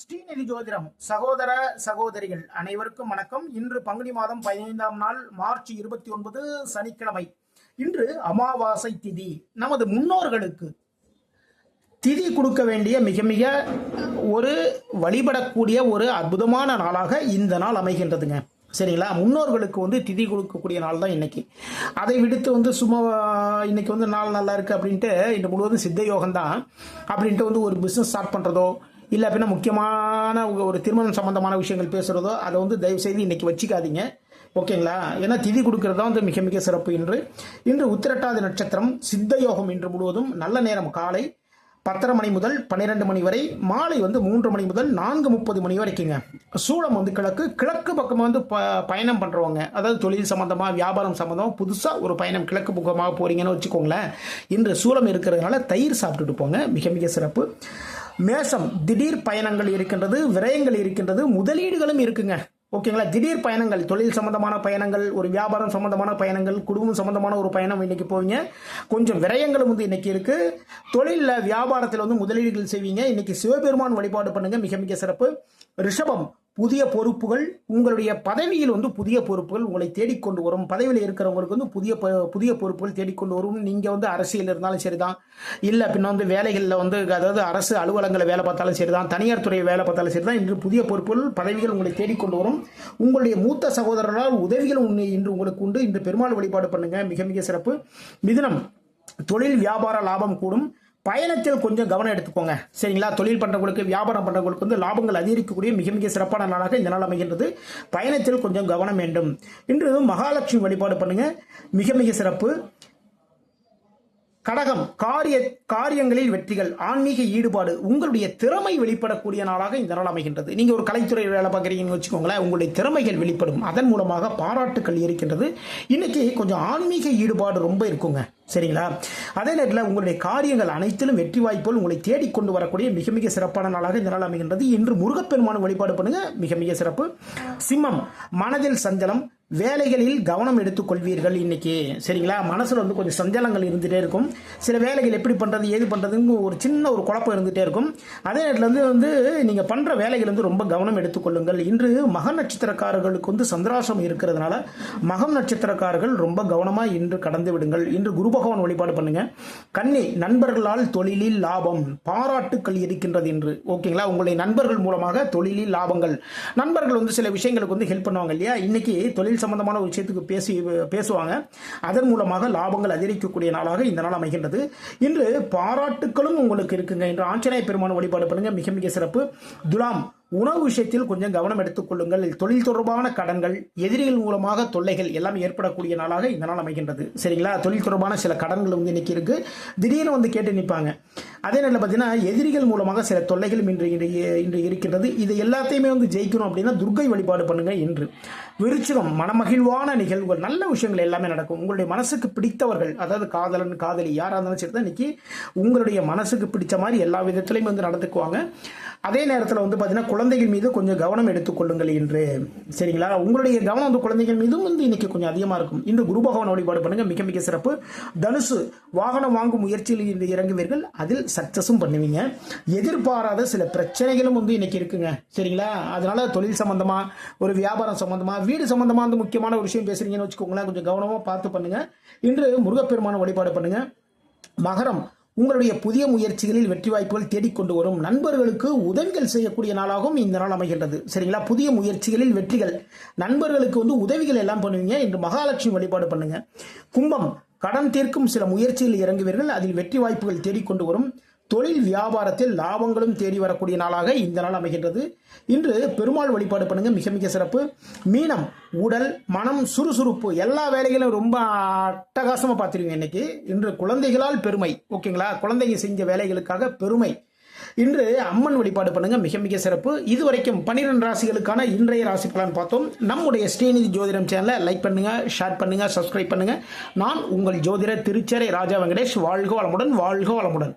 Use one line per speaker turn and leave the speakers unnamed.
ஸ்ரீநிதி ஜோதிடம் சகோதர சகோதரிகள் அனைவருக்கும் வணக்கம். இன்று பங்குனி மாதம் பதினைந்தாம் நாள் மார்ச் இருபத்தி ஒன்பது சனிக்கிழமை. இன்று அமாவாசை திதி. நமது முன்னோர்களுக்கு திதி கொடுக்க வேண்டிய மிக மிக ஒரு வழிபடக்கூடிய ஒரு அற்புதமான நாளாக இந்த நாள் அமைகின்றதுங்க. சரிங்களா? முன்னோர்களுக்கு வந்து திதி கொடுக்கக்கூடிய நாள் தான் இன்னைக்கு. அதை விடுத்து வந்து சும்மா இன்னைக்கு வந்து நாள் நல்லா இருக்கு அப்படின்ட்டு இன்று முழுவதும் சித்த யோகம் தான் அப்படின்ட்டு வந்து ஒரு பிஸ்னஸ் ஸ்டார்ட் பண்ணுறதோ இல்லை அப்படின்னா முக்கியமான ஒரு திருமணம் சம்பந்தமான விஷயங்கள் பேசுகிறதோ அதை வந்து தயவு செய்து இன்னைக்கு வச்சுக்காதீங்க. ஓகேங்களா? ஏன்னா திதி கொடுக்கறது தான் வந்து மிக மிக சிறப்பு இன்று. இன்று உத்திரட்டாதி நட்சத்திரம் சித்த யோகம் இன்று முழுவதும் நல்ல நேரம் காலை பத்தரை மணி முதல் பன்னிரெண்டு மணி வரை மாலை வந்து மூன்று மணி முதல் நான்கு முப்பது மணி வரைக்குங்க. சூளம் வந்து கிழக்கு கிழக்கு பக்கம் வந்து ப பயணம் பண்ணுறவங்க அதாவது தொழில் சம்மந்தமாக வியாபாரம் சம்மந்தமாக புதுசாக ஒரு பயணம் கிழக்கு பக்கமாக போகிறீங்கன்னு வச்சுக்கோங்களேன். இன்று சூளம் இருக்கிறதுனால தயிர் சாப்பிட்டுட்டு போங்க மிக மிக சிறப்பு. மேசம் திடீர் பயணங்கள் இருக்கின்றது விரயங்கள் இருக்கின்றது முதலீடுகளும் இருக்குங்க. ஓகேங்களா? திடீர் பயணங்கள் தொழில் சம்பந்தமான பயணங்கள் ஒரு வியாபாரம் சம்பந்தமான பயணங்கள் குடும்பம் சம்பந்தமான ஒரு பயணம் இன்னைக்கு போவீங்க. கொஞ்சம் விரயங்களும் வந்து இன்னைக்கு இருக்கு. தொழிலில் வியாபாரத்தில் வந்து முதலீடுகள் செய்வீங்க. இன்னைக்கு சிவபெருமான் வழிபாடு பண்ணுங்க மிக மிக சிறப்பு. ரிஷபம் புதிய பொறுப்புகள் உங்களுடைய பதவியில் வந்து புதிய பொறுப்புகள் உங்களை தேடிக்கொண்டு வரும். பதவியில் இருக்கிறவங்களுக்கு வந்து புதிய ப- புதிய பொறுப்புகள் தேடிக்கொண்டு வரும். நீங்கள் வந்து அரசியல் இருந்தாலும் சரிதான். இல்லை பின்ன வந்து வேலைகளில் வந்து அதாவது அரசு அலுவலகங்களில் வேலை பார்த்தாலும் சரிதான். தனியார் துறையை வேலை பார்த்தாலும் சரிதான். இன்று புதிய பொறுப்புகள் பதவிகள் உங்களை தேடிக்கொண்டு வரும். உங்களுடைய மூத்த சகோதரர்களால் உதவிகள் உன்னை இன்று உங்களுக்கு உண்டு. இன்று பெருமாள் வழிபாடு பண்ணுங்க. மிக மிக சிறப்பு. மிதுனம் தொழில் வியாபார லாபம் கூடும். பயணத்தில் கொஞ்சம் கவனம் எடுத்துக்கோங்க. சரிங்களா? தொழில் பண்ணுறவங்களுக்கு வியாபாரம் பண்ணுறவங்களுக்கு வந்து லாபங்கள் அதிகரிக்கக்கூடிய மிக மிக சிறப்பான நாளாக இந்த நாள் அமைகின்றது. பயணத்தில் கொஞ்சம் கவனம் வேண்டும். இன்று மகாலட்சுமி வழிபாடு பண்ணுங்கள் மிக மிக சிறப்பு. கடகம் காரிய காரியங்களில் வெற்றிகள் ஆன்மீக ஈடுபாடு உங்களுடைய திறமை வெளிப்படக்கூடிய நாளாக இந்த நாள் அமைகின்றது. நீங்கள் ஒரு கலைத்துறை வேலை பார்க்குறீங்கன்னு வச்சுக்கோங்களேன் உங்களுடைய திறமைகள் வெளிப்படும். அதன் மூலமாக பாராட்டுக்கள் இருக்கின்றது இன்னைக்கு கொஞ்சம் ஆன்மீக ஈடுபாடு ரொம்ப இருக்குங்க. சரிங்களா? அதே நேரத்தில் உங்களுடைய காரியங்கள் அனைத்திலும் வெற்றி வாய்ப்புகள் உங்களை தேடிக்கொண்டு வரக்கூடிய மிக மிக சிறப்பான நாளாக இந்த நாள் அமைகின்றது. இன்று முருகப்பெருமான வழிபாடு பண்ணுங்க. மிக மிக சிறப்பு. சிம்மம் மனதில் சஞ்சலம் வேலைகளில் கவனம் எடுத்துக் கொள்வீர்கள் இன்னைக்கு. சரிங்களா? மனசில் வந்து கொஞ்சம் சஞ்சலங்கள் இருந்துகிட்டே இருக்கும். சில வேலைகள் எப்படி பண்ணுறது ஏது பண்ணுறதுன்னு ஒரு சின்ன ஒரு குழப்பம் இருந்துகிட்டே இருக்கும். அதே நேரத்தில் வந்து வந்து நீங்கள் பண்ணுற வேலைகள் வந்து ரொம்ப கவனம் எடுத்துக்கொள்ளுங்கள் இன்று மக நட்சத்திரக்காரர்களுக்கு வந்து சந்திராசம் இருக்கிறதுனால மகம் நட்சத்திரக்காரர்கள் ரொம்ப கவனமாக இன்று கடந்து விடுங்கள். இன்று குரு பகவான் வழிபாடு பண்ணுங்கள் கன்னி நண்பர்களால் தொழிலில் லாபம். பாராட்டுக்கள் இருக்கின்றது என்று ஓகேங்களா? உங்களுடைய நண்பர்கள் மூலமாக தொழிலில் லாபங்கள். நண்பர்கள் வந்து சில விஷயங்களுக்கு வந்து ஹெல்ப் பண்ணுவாங்க இல்லையா? இன்னைக்கு தொழில் சம்பந்தமான ஒரு விஷயத்துக்கு பேசி பேசுவாங்க. அதன் மூலமாக லாபங்கள் அதிகரிக்கக்கூடிய நாளாக இந்த நாள் அமைகின்றது. இன்று பாராட்டுக்களும் உங்களுக்கு இருக்குங்க. இன்று ஆஞ்சநேய பெருமான வழிபாடு பண்ணுங்க. மிக மிக சிறப்பு. துலாம் உணவு விஷயத்தில் கொஞ்சம் கவனம் எடுத்துக்கொள்ளுங்கள் தொழில் தொடர்பான கடன்கள் எதிரிகள் மூலமாக தொல்லைகள் எல்லாம் ஏற்படக்கூடிய நாளாக இந்த நாள் அமைகின்றது. சரிங்களா? தொழில் தொடர்பான சில கடன்கள் வந்து இன்னைக்கு இருக்கு. திடீர்னு வந்து கேட்டு நிற்பாங்க அதே நேரத்தில் பார்த்தீங்கன்னா எதிரிகள் மூலமாக சில தொல்லைகளும் இன்று இன்று இன்று இருக்கின்றது. இது எல்லாத்தையுமே வந்து ஜெயிக்கணும் அப்படின்னா துர்க்கை வழிபாடு பண்ணுங்க இன்று விருச்சிகம் மனமகிழ்வான நிகழ்வுகள் நல்ல விஷயங்கள் எல்லாமே நடக்கும். உங்களுடைய மனசுக்கு பிடித்தவர்கள் அதாவது காதலன் காதலி யாராக இருந்தாலும் சரி தான் இன்னைக்கு உங்களுடைய மனசுக்கு பிடிச்ச மாதிரி எல்லா விதத்திலையும் வந்து நடந்துக்குவாங்க. அதே நேரத்தில் வந்து பார்த்தீங்கன்னா குழந்தைகள் மீது கொஞ்சம் கவனம் எடுத்துக்கொள்ளுங்கள் என்று. சரிங்களா? உங்களுடைய கவனம் வந்து குழந்தைகள் மீதும் வந்து இன்னைக்கு கொஞ்சம் அதிகமாக இருக்கும். இன்று குரு பகவான் வழிபாடு பண்ணுங்க. மிக மிக சிறப்பு. தனுசு வாகனம் வாங்கும் முயற்சியில் இறங்குவீர்கள். அதில் சக்சஸும் பண்ணுவீங்க. எதிர்பாராத சில பிரச்சனைகளும் வந்து இன்னைக்கு இருக்குங்க. சரிங்களா? அதனால தொழில் சம்பந்தமா ஒரு வியாபாரம் சம்பந்தமா வீடு சம்பந்தமா வந்து முக்கியமான ஒரு விஷயம் பேசுறீங்கன்னு வச்சுக்கோங்களேன். கொஞ்சம் கவனமா பார்த்து பண்ணுங்க. இன்று முருகப்பெருமான வழிபாடு பண்ணுங்க. மகரம் உங்களுடைய புதிய முயற்சிகளில் வெற்றி வாய்ப்புகள் தேடிக்கொண்டு வரும். நண்பர்களுக்கு உதவிகள் செய்யக்கூடிய நாளாகவும் இந்த நாள் அமைகின்றது. சரிங்களா? புதிய முயற்சிகளில் வெற்றிகள். நண்பர்களுக்கு வந்து உதவிகள் எல்லாம் பண்ணுவீங்க இன்று மகாலட்சுமி வழிபாடு பண்ணுங்க. கும்பம். கடன் தீர்க்கும் சில முயற்சிகள் இறங்குவீர்கள். அதில் வெற்றி வாய்ப்புகள் தேடிக்கொண்டு வரும். தொழில் வியாபாரத்தில் லாபங்களும் தேடி வரக்கூடிய நாளாக இந்த நாள் அமைகின்றது. இன்று பெருமாள் வழிபாடு பண்ணுங்க மிக மிக சிறப்பு. மீனம் உடல் மனம் சுறுசுறுப்பு எல்லா வேலைகளும் ரொம்ப அட்டகாசமாக பார்த்துருவீங்க இன்னைக்கு. இன்று குழந்தைகளால் பெருமை ஓகேங்களா? குழந்தைங்க செஞ்ச வேலைகளுக்காக பெருமை. இன்று அம்மன் வழிபாடு பண்ணுங்க மிக மிக சிறப்பு. இதுவரைக்கும் பன்னிரெண்டு ராசிகளுக்கான இன்றைய ராசி பலன் பார்த்தோம். நம்முடைய ஸ்ரீநிதி ஜோதிடம் சேனலை லைக் பண்ணுங்க ஷேர் பண்ணுங்க சப்ஸ்கிரைப் பண்ணுங்க. நான் உங்கள் ஜோதிடர் திருச்சேரை ராஜா வெங்கடேஷ். வாழ்க வளமுடன் வாழ்க வளமுடன்.